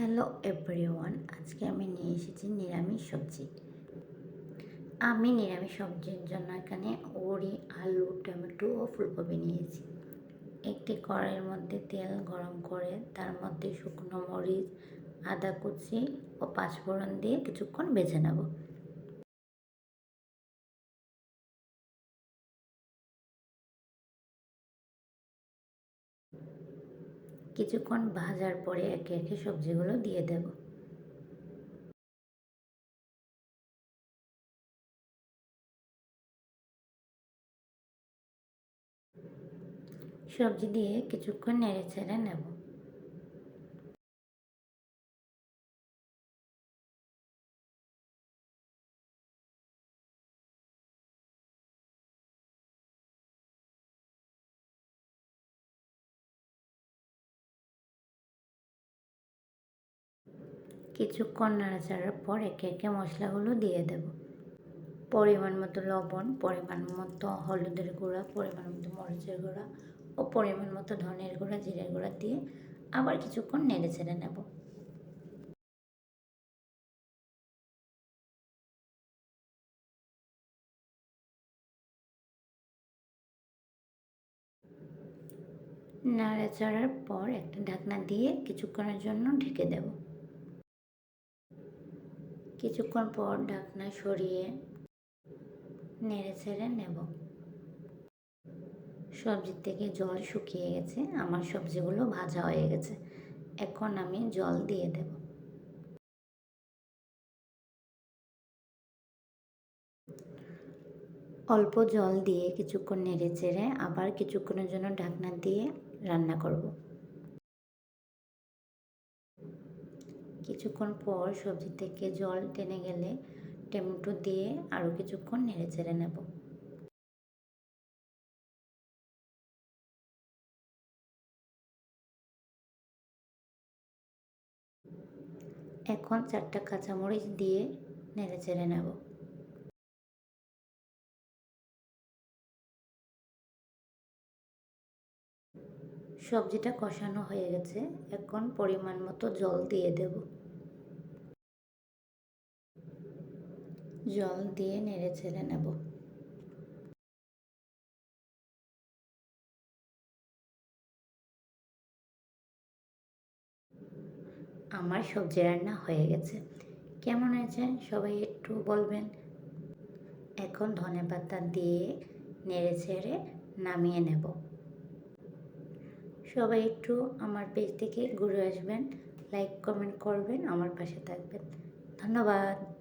Hello everyone, আজকে আমি নিয়ে এসেছি নিরামিষ সবজি। আমি নিরামিষ সবজির জন্য এখানে ওড়ি, আলু, টমেটো ও ফুলকপি নিয়েছি। একটি কড়াইয়ের মধ্যে তেল গরম করে তার মধ্যে শুকনো মরিচ, আদা কুচি ও পাঁচফোড়ন দিয়ে কিছুক্ষণ বেছে নেব। কিছুক্ষণ ভাজার পরে একে একে সবজিগুলো দিয়ে দেব। সবজি দিয়ে কিছুক্ষণ নেড়ে ছেড়ে নেব। কিছুক্ষণ নাড়াচাড়ার পর একে একে মশলাগুলো দিয়ে দেব। পরিমাণ মতো লবণ, পরিমাণ মতো হলুদের গুঁড়া, পরিমাণ মতো মরিচের গুঁড়া ও পরিমাণ মতো ধনের গুঁড়া, জিরের গুঁড়া দিয়ে আবার কিছুক্ষণ নেড়ে ছেড়ে নেব। নাড়াচাড়ার পর একটা ঢাকনা দিয়ে কিছুক্ষণের জন্য ঢেকে দেব। কিছুক্ষণ পর ঢাকনা সরিয়ে নেড়ে ছেড়ে নেব। সবজির থেকে জল শুকিয়ে গেছে। আমার সবজিগুলো ভাজা হয়ে গেছে। এখন আমি জল দিয়ে দেব। অল্প জল দিয়ে কিছুক্ষণ নেড়ে চেড়ে আবার কিছুক্ষণের জন্য ঢাকনা দিয়ে রান্না করব। কিছুক্ষণ পর সবজি থেকে জল টেনে গেলে টমেটো দিয়ে আরও কিছুক্ষণ নেড়ে চেড়ে নেব। এখন চারটা কাঁচামরিচ দিয়ে নেড়ে চেড়ে নেব। সবজিটা কষানো হয়ে গেছে, এখন পরিমাণ মতো জল দিয়ে দেব। জল দিয়ে নেড়ে ছেড়ে নেব। আমার সবজি রান্না হয়ে গেছে। কেমন হয়েছে? সবাই একটু বলবেন। এখন ধনে পাতা দিয়ে নেড়ে ছেড়ে নামিয়ে নেব। সবাই একটু আমার পেজ থেকে ঘুরে আসবেন। লাইক, কমেন্ট করবেন, আমার পাশে থাকবেন। ধন্যবাদ।